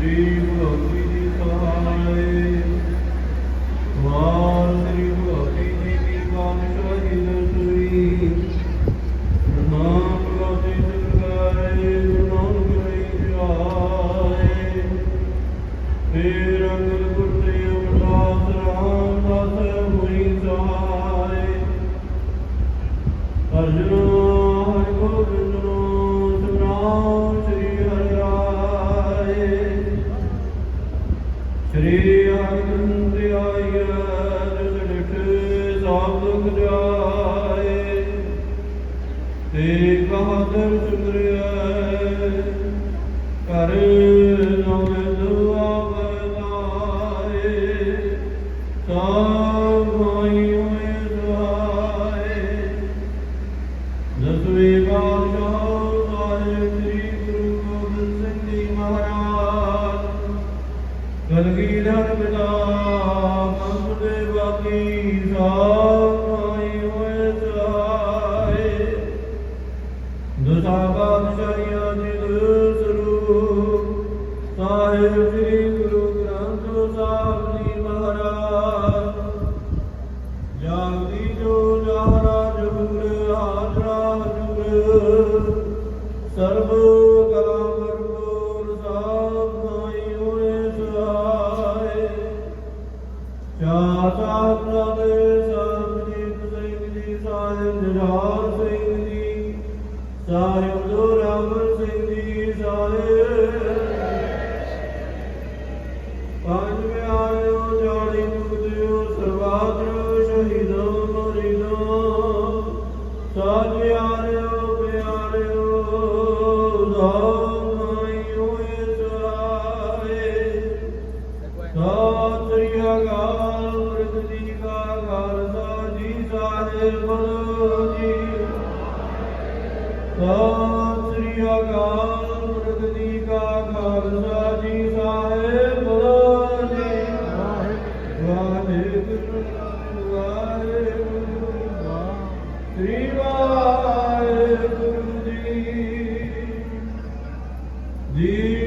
श्री भक्ति ਸ੍ਰੀ ਹਰਿ ਆਇਐ ਤੇ ਕਹਦਰ ਸੁਗਰਿਆ ਕਰ ਨਵੇਂ ਦਸਾ ਬਾਦਸ਼ਾਹੀਆਂ ਦੇ ਸਰੂਪ ਸਾਹਿਬ ਸ੍ਰੀ ਗੁਰੂ ਗ੍ਰੰਥ ਸਾਹਿਬ ਜੀ ਮਹਾਰਾਜ ਜਾਗਦੀ ਜੋ ਜਾਹਰਾ ਜੁਗਰ ਆਜਰਾ ਜੁਗਰ ਸਰਬ ਸਾਹਿਬ ਦੁਰਾਵਰ ਸਿੰਘ ਜੀ ਸਾਹਿਬ ਪੰਜ ਪਿਆਰਿਓ ਜਾਣੀ ਮੁਕਤਿਓ ਸਰਵਾਤਰ ਸ਼ਹੀਦੋ ਮਰੀਦੋ। ਸਾਧ ਪਿਆਰਿਓ ਪਿਆਰਿਓ ਦਾਈ ਹੋਏ ਸਹਾਏ ਜੀ। ਸ੍ਰੀ ਅਕਾਲ ਪ੍ਰਗਤੀ ਕਾ ਖਾਲਸਾ ਜੀ ਸਾਹਿਬ ਜੀ ਵਾਹਿਗੁਰੂ ਵਾਹਿਗੁਰੂ ਸ੍ਰੀ ਵਾਹਿਗੁਰੂ ਜੀ ਜੀ